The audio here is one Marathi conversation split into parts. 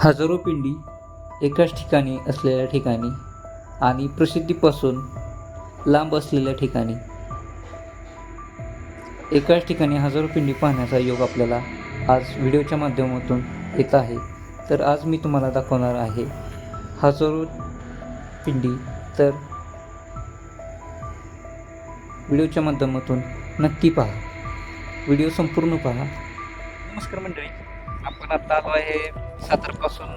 हजारो पिंडी एकाच ठिकाणी असलेल्या ठिकाणी आणि प्रसिद्धीपासून लांब असलेल्या ठिकाणी. एकाच ठिकाणी हजारो पिंडी पाहण्याचा योग आपल्याला आज व्हिडिओच्या माध्यमातून येत आहे. तर आज मी तुम्हाला दाखवणार आहे हजारो पिंडी. तर व्हिडिओच्या माध्यमातून नक्की पहा. व्हिडिओ संपूर्ण पहा. नमस्कार मंडळी. आपण आता आलो आहे सातारपासून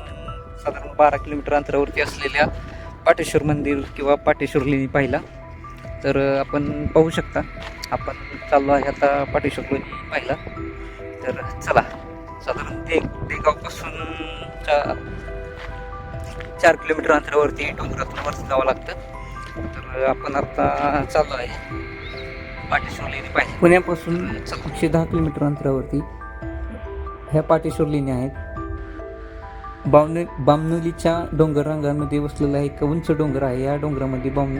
साधारण बारा किलोमीटर अंतरावरती असलेल्या पाटेश्वर मंदिर किंवा पाटेश्वर लेणी पाहिला. तर आपण पाहू शकता आपण चाललो आहे आता पाटेश्वर लेणी पाहिला. तर चला साधारण ते चार किलोमीटर अंतरावरती डोंगरातून वरती जावं लागतं. तर आपण आता चाललो आहे पाटेश्वर लेणी पाहिजे पुण्यापासून एकशे दहा किलोमीटर अंतरावरती. ह्या पाटेश्वर लेणी आहेत. बावने बामनोलीच्या डोंगर रांगांमध्ये वसलेला एक उंच डोंगर आहे. या डोंगरामध्ये बाम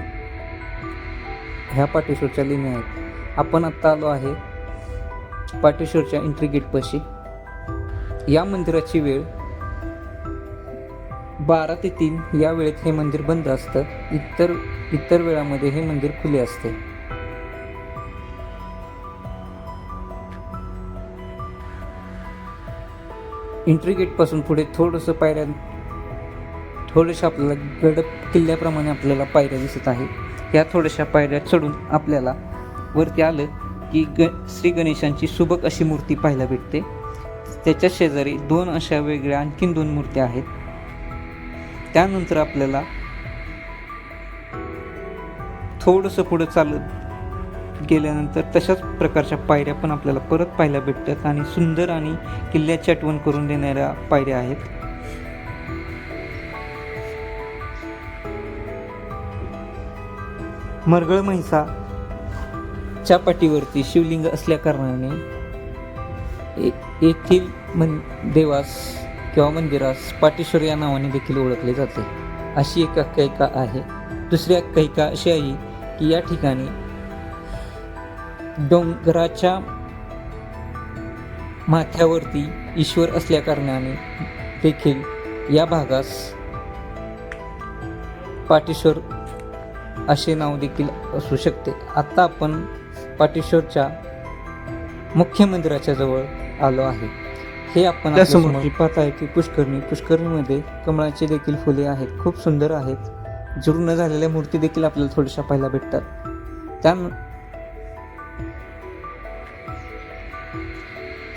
ह्या पाटेश्वरच्या लेणी आहेत. आपण आत्ता आलो आहे पाटेश्वरच्या एंट्री गेटपाशी या मंदिराची वेळ बारा ते तीन. या वेळेत हे मंदिर बंद असतं. इतर इतर वेळामध्ये हे मंदिर खुले असते. एंट्री गेटपासून पुढे थोडंसं पायऱ्या थोडंशा आपल्याला गड किल्ल्याप्रमाणे आपल्याला पायऱ्या दिसत आहे. या थोड्याशा पायऱ्या चढून आपल्याला वरती आलं की ग श्री गणेशांची सुबक अशी मूर्ती पाहायला भेटते. त्याच्या शेजारी दोन अशा वेगळ्या आणखीन दोन मूर्त्या आहेत. त्यानंतर आपल्याला थोडंसं पुढं चालत गेल्यानंतर तशाच प्रकारच्या पायऱ्या पण आपल्याला परत पाहायला भेटतात आणि सुंदर आणि किल्ल्याची आठवण करून देणाऱ्या पायऱ्या आहेत. मरगळ म्हैसा च्या पाठीवरती शिवलिंग असल्या कारणाने येथील मन देवास किंवा मंदिरास पाटेश्वर या नावाने देखील ओळखले जाते. अशी एक आख्यायिका आहे. दुसरी आख्यायिका अशी आहे की या ठिकाणी डोंगराच्या माथ्यावरती ईश्वर असल्या कारणाने देखील या भागास पाटेश्वर असे नाव देखील असू शकते. आता आपण पाटेश्वरच्या मुख्य मंदिराच्या जवळ आलो आहे. हे आपण पाहत आहे की पुष्करणी पुष्करणीमध्ये कमळाची देखील फुले आहेत. खूप सुंदर आहेत. जीर्ण झालेल्या मूर्ती देखील आपल्याला थोड्याशा पाहायला भेटतात. त्या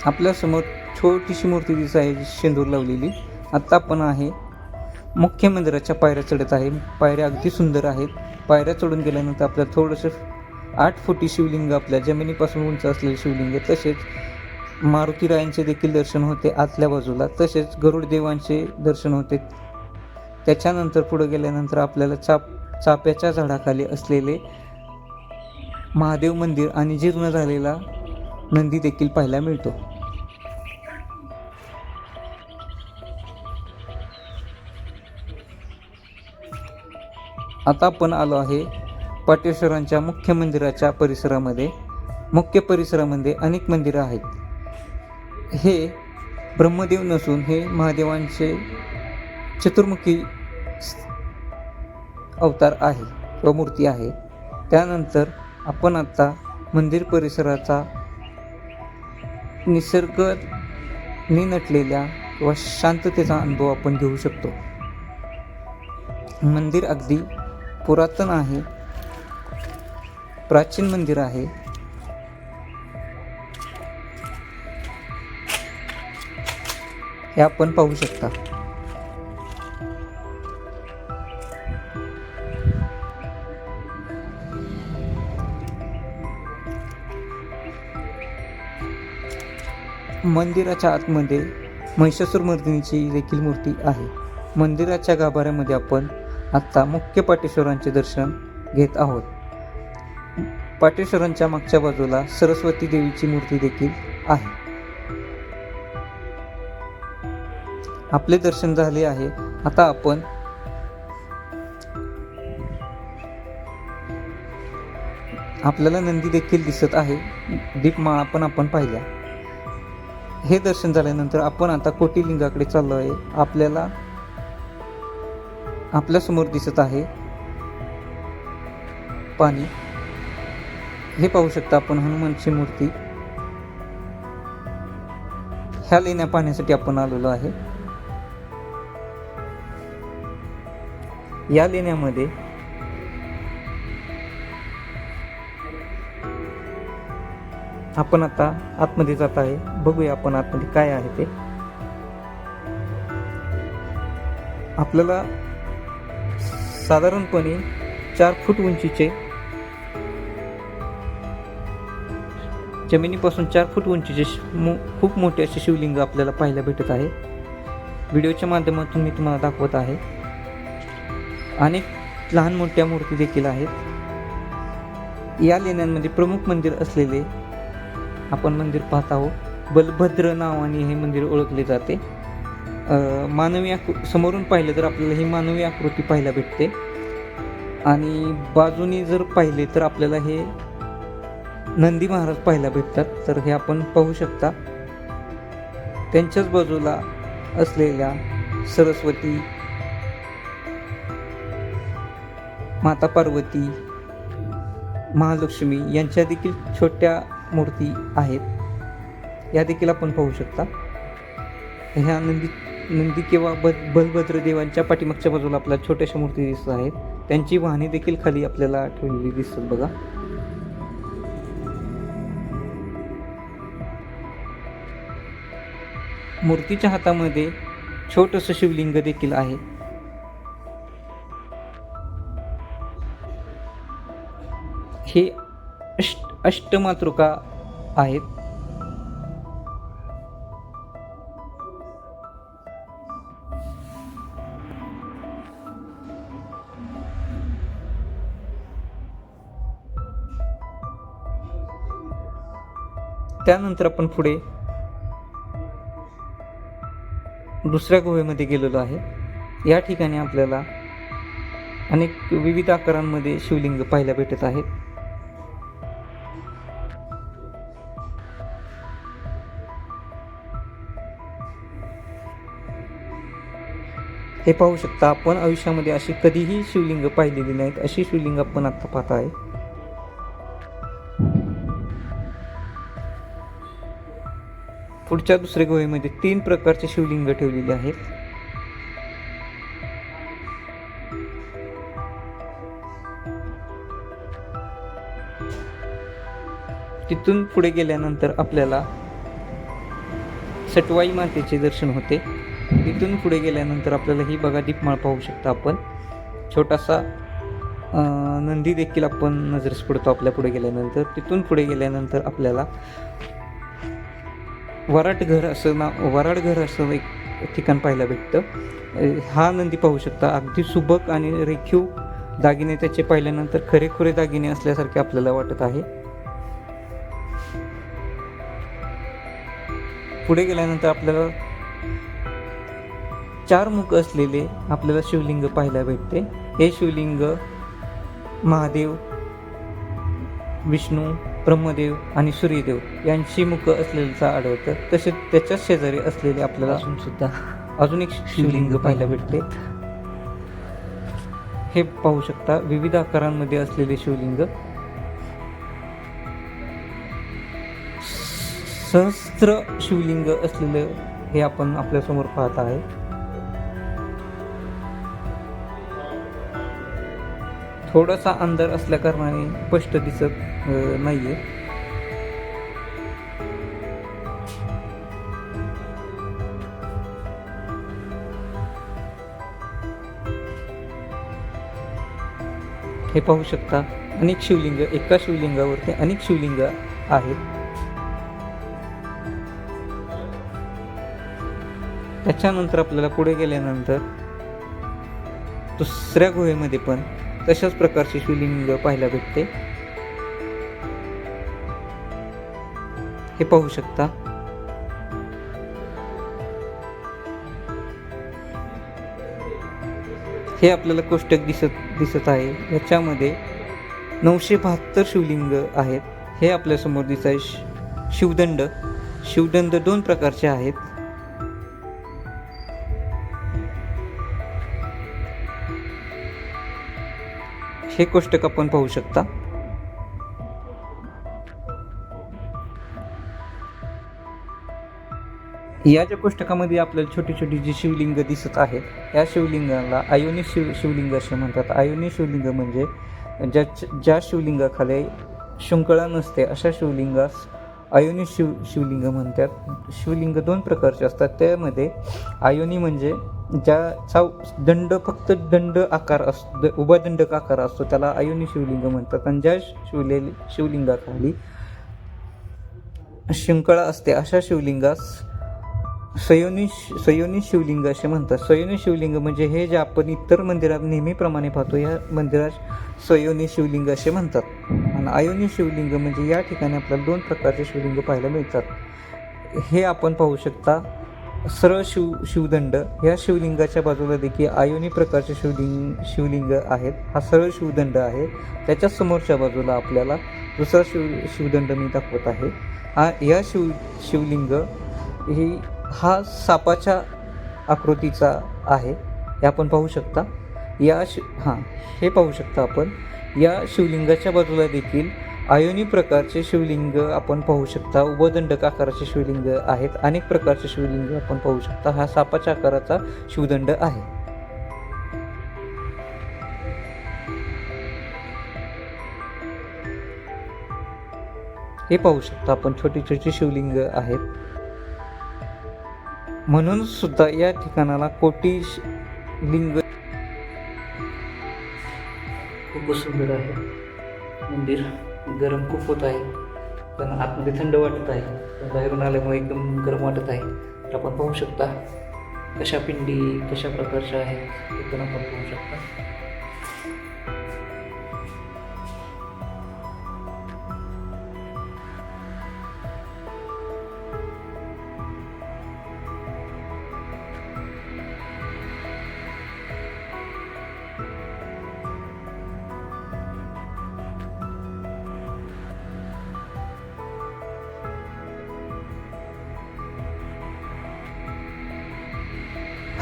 आपल्यासमोर छोटीशी मूर्ती दिसत आहे शेंदूर लावलेली. आत्ता आपण आहे मुख्य मंदिराच्या पायऱ्या चढत आहे. पायऱ्या अगदी सुंदर आहेत. पायऱ्या चढून गेल्यानंतर आपल्याला थोडंसं आठ फुटी शिवलिंग आपल्या जमिनीपासून उंच असलेले शिवलिंग आहे. तसेच मारुतीरायांचे देखील दर्शन होते आतल्या बाजूला. तसेच गरुड देवांचे दर्शन होते. त्याच्यानंतर पुढे गेल्यानंतर आपल्याला चाप चाप्याच्या झाडाखाली असलेले महादेव मंदिर आणि जीर्ण झालेला नंदी देखील पाहायला मिळतो. आता आपण आलो आहे पाटेश्वरांच्या मुख्य मंदिराच्या परिसरामध्ये. मुख्य परिसरामध्ये अनेक मंदिरं आहेत. हे ब्रह्मदेव नसून हे महादेवांचे चतुर्मुखी अवतार आहे व मूर्ती आहे. त्यानंतर आपण आत्ता मंदिर परिसराचा निसर्गनी नटलेल्या किंवा शांततेचा अनुभव आपण घेऊ शकतो. मंदिर अगदी पुरातन आहे. प्राचीन मंदिर आहे. हे आपण पाहू शकता. मंदिराच्या आतमध्ये महिषासूर मर्दिनीची देखील मूर्ती आहे. मंदिराच्या गाभाऱ्यामध्ये आपण आत्ता मुख्य पाटेश्वरांचे दर्शन घेत आहोत. पाटेश्वरांच्या मागच्या बाजूला सरस्वती देवीची मूर्ती देखील आहे. आपले दर्शन झाले आहे. आता आपण आपल्याला नंदी देखील दिसत आहे. दीपमाळा पण आपण पाहिल्या. हे दर्शन झाल्यानंतर आपण आता कोटिलिंगाकडे चाललो आहे आपल्याला आपल्यासमोर दिसत आहे. पाणी. हे पाहू शकता आपण हनुमानची मूर्ती. ह्या लेण्या पाहण्यासाठी आपण आलेलो आहे. या लेण्यामध्ये आपण आता आतमध्ये जात आहे. बघूया आपण आतमध्ये काय आहे ते. आपल्याला साधारणपणे चार फूट उंचीचे जमिनीपासून चार फूट उंचीचे श- मो खूप मोठे असे शिवलिंग आपल्याला पाहायला भेटत आहे. व्हिडिओच्या माध्यमातून मी तुम्हाला दाखवत आहे. अनेक लहान मोठ्या मूर्ती देखील आहेत. या लेण्यांमध्ये प्रमुख मंदिर असलेले आपण मंदिर पाहत आहोत. बलभद्र नावाने हे मंदिर ओळखले जाते. मानवी आकृ समोरून पाहिलं तर आपल्याला ही मानवी आकृती पाहायला भेटते. आणि बाजूनी जर पाहिले तर आपल्याला हे नंदी महाराज पाहायला भेटतात. तर हे आपण पाहू शकता. त्यांच्याच बाजूला असलेल्या सरस्वती माता पार्वती महालक्ष्मी यांच्या देखील छोट्या मूर्ती आहेत. या देखील आपण पाहू शकता. ह्या नंदी नंदी किंवा ब बलभद्र देवांच्या पाठीमागच्या बाजूला आपल्याला छोट्याशा मूर्ती दिसत आहेत. त्यांची वाहने देखील खाली आपल्याला ठेवलेली दिसतात बघा. मूर्तीच्या हातामध्ये छोटंसं शिवलिंग देखील आहे. हे अष्ट अष्टमातृका आहेत. त्यानंतर आपण पुढे दुसऱ्या गुहेमध्ये गेलेलो आहे. या ठिकाणी आपल्याला अनेक विविध आकारांमध्ये शिवलिंग पाहायला भेटत आहेत. हे पाहू शकता आपण आयुष्यामध्ये अशी कधीही शिवलिंग पाहिलेली नाहीत. अशी शिवलिंग आपण आत्ता पाहत आहे. पुढच्या दुसऱ्या गुहेमध्ये तीन प्रकारचे शिवलिंग ठेवलेले आहेत. तिथून पुढे गेल्यानंतर आपल्याला सटवाई मातेचे दर्शन होते. तिथून पुढे गेल्यानंतर आपल्याला ही बघा दीपमाळ पाहू शकता आपण. छोटासा नंदी देखील आपण नजरेस पडतो आपल्या पुढे गेल्यानंतर. तिथून पुढे गेल्यानंतर आपल्याला वराटघर असं ना वराडघर असं एक ठिकाण पाहायला भेटतं. हा नंदी पाहू शकता. अगदी सुबक आणि रेखीव दागिने त्याचे पाहिल्यानंतर खरेखुरे दागिने असल्यासारखे आपल्याला वाटत आहे. पुढे गेल्यानंतर आपल्याला चार मुख असलेले आपल्याला शिवलिंग पाहायला भेटते. हे शिवलिंग महादेव विष्णू ब्रह्मदेव आणि सूर्यदेव यांची मुख असलेलं आढळतं तसेच त्याच्याच शेजारी असलेले आपल्याला अजून सुद्धा अजून एक शिवलिंग पाहायला भेटते. हे पाहू शकता विविध आकारांमध्ये असलेले शिवलिंग. सहस्त्र शिवलिंग असलेलं हे आपण आपल्यासमोर पाहत आहे. थोडासा अंधार असल्या कारणाने स्पष्ट दिसत नाही नाहीये. हे पाहू शकता अनेक शिवलिंग एका शिवलिंगावरती अनेक शिवलिंग आहेत. त्याच्यानंतर आपल्याला पुढे गेल्यानंतर दुसऱ्या गुहेमध्ये पण तशाच प्रकारचे शिवलिंग पाहायला भेटते. हे पाहू शकता. हे आपल्याला कोष्टक दिसत दिसत आहे. याच्यामध्ये नऊशे बहात्तर शिवलिंग आहेत. हे आपल्यासमोर दिसत आहे शिवदंड. शिवदंड दोन प्रकारचे आहेत. हे कोष्टक आपण पाहू शकता? या ज्या कोष्टकामध्ये आपल्याला छोटी छोटी जी शिवलिंग दिसत आहेत या शिवलिंगाला आयोनी शिव शिवलिंग असे म्हणतात. आयोनी शिवलिंग म्हणजे ज्या ज्या शिवलिंगाखाली शुंकळा नसते अशा शिवलिंगास आयोनी शिव शिवलिंग म्हणतात. शिवलिंग दोन प्रकारचे असतात. त्यामध्ये आयोनी म्हणजे ज्याचा दंड फक्त दंड आकार असतो उभा दंडक आकार असतो त्याला आयोनी शिवलिंग म्हणतात. आणि ज्या शिवले शिवलिंगाखाली शिंकळा असते अशा शिवलिंगास सयोनी सयोनी शिवलिंग असे म्हणतात. सयोनी शिवलिंग म्हणजे हे जे आपण इतर मंदिरात नेहमीप्रमाणे पाहतो या मंदिरात सयोनी शिवलिंग असे म्हणतात. आयोनी शिवलिंग म्हणजे या ठिकाणी आपल्याला दोन प्रकारचे शिवलिंग पाहायला मिळतात. हे आपण पाहू शकता सरळ शिव शिवदंड. या शिवलिंगाच्या बाजूला देखील आयोनी प्रकारचे शिवलिंग शिवलिंग आहेत. हा सरळ शिवदंड आहे. त्याच्या समोरच्या बाजूला आपल्याला दुसरा शिव शिवदंड मी दाखवत आहे. हा या शिव शिवलिंग ही हा सापाच्या आकृतीचा आहे. हे आपण पाहू शकता. या शि हां हे पाहू शकता आपण. या शिवलिंगाच्या बाजूला देखील आयोनी प्रकारचे शिवलिंग आपण पाहू शकता. उभदंडक आकाराचे शिवलिंग आहेत. अनेक प्रकारचे शिवलिंग आपण पाहू शकता. हा सापाच्या आकाराचा शिवदंड आहे. हे पाहू शकता आपण छोटी छोटी शिवलिंग आहेत. म्हणून सुद्धा या ठिकाणाला कोटी लिंग खूप सुंदर आहे. मंदिर गरम खूप होत आहे पण आतमध्ये थंड वाटत आहे. पण बाहेरून आल्यामुळे एकदम गरम वाटत आहे. तर आपण पाहू शकता कशा पिंडी कशा प्रकारच्या आहेत ते पण आपण पाहू शकता.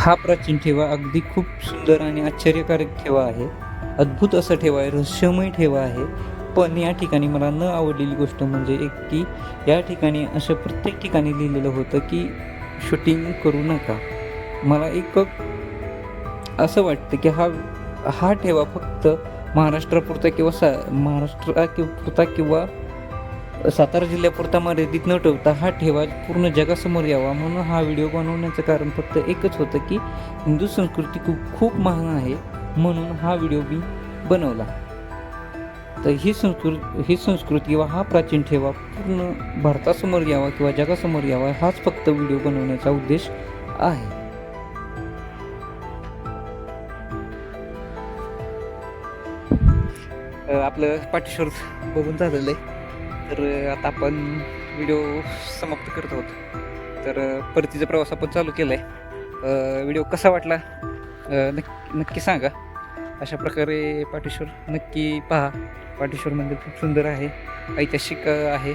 हा प्राचीन ठेवा अगदी खूप सुंदर आणि आश्चर्यकारक ठेवा आहे. अद्भुत असा ठेवा आहे रहस्यमय ठेवा आहे. पण या ठिकाणी मला न आवडलेली गोष्ट म्हणजे एक की या ठिकाणी असं प्रत्येक ठिकाणी लिहिलेलं होतं की शूटिंग करू नका. मला एक असं वाटतं की हा हा ठेवा फक्त महाराष्ट्रापुरता किंवा सा महाराष्ट्रा पुरता किंवा सातारा जिल्ह्यापुरता मर्यादित न ठेवता हा ठेवा पूर्ण जगासमोर यावा म्हणून हा व्हिडिओ बनवण्याचं कारण फक्त एकच होतं की हिंदू संस्कृती खूप खूप महान आहे म्हणून हा व्हिडिओ मी बनवला. तर ही संस्कृती ही संस्कृती किंवा हा प्राचीन ठेवा पूर्ण भारतासमोर यावा किंवा जगासमोर यावा हाच फक्त व्हिडिओ बनवण्याचा उद्देश आहे. आपलं पाठीश्वर बघून झालेलं आहे तर आता आपण व्हिडिओ समाप्त करत आहोत. तर परतीचा प्रवास आपण चालू केला आहे व्हिडिओ कसा वाटला? नक्की नक्की सांगा. अशा प्रकारे पाटेश्वर नक्की पहा. पाटेश्वर मंदिर खूप सुंदर आहे ऐतिहासिक आहे.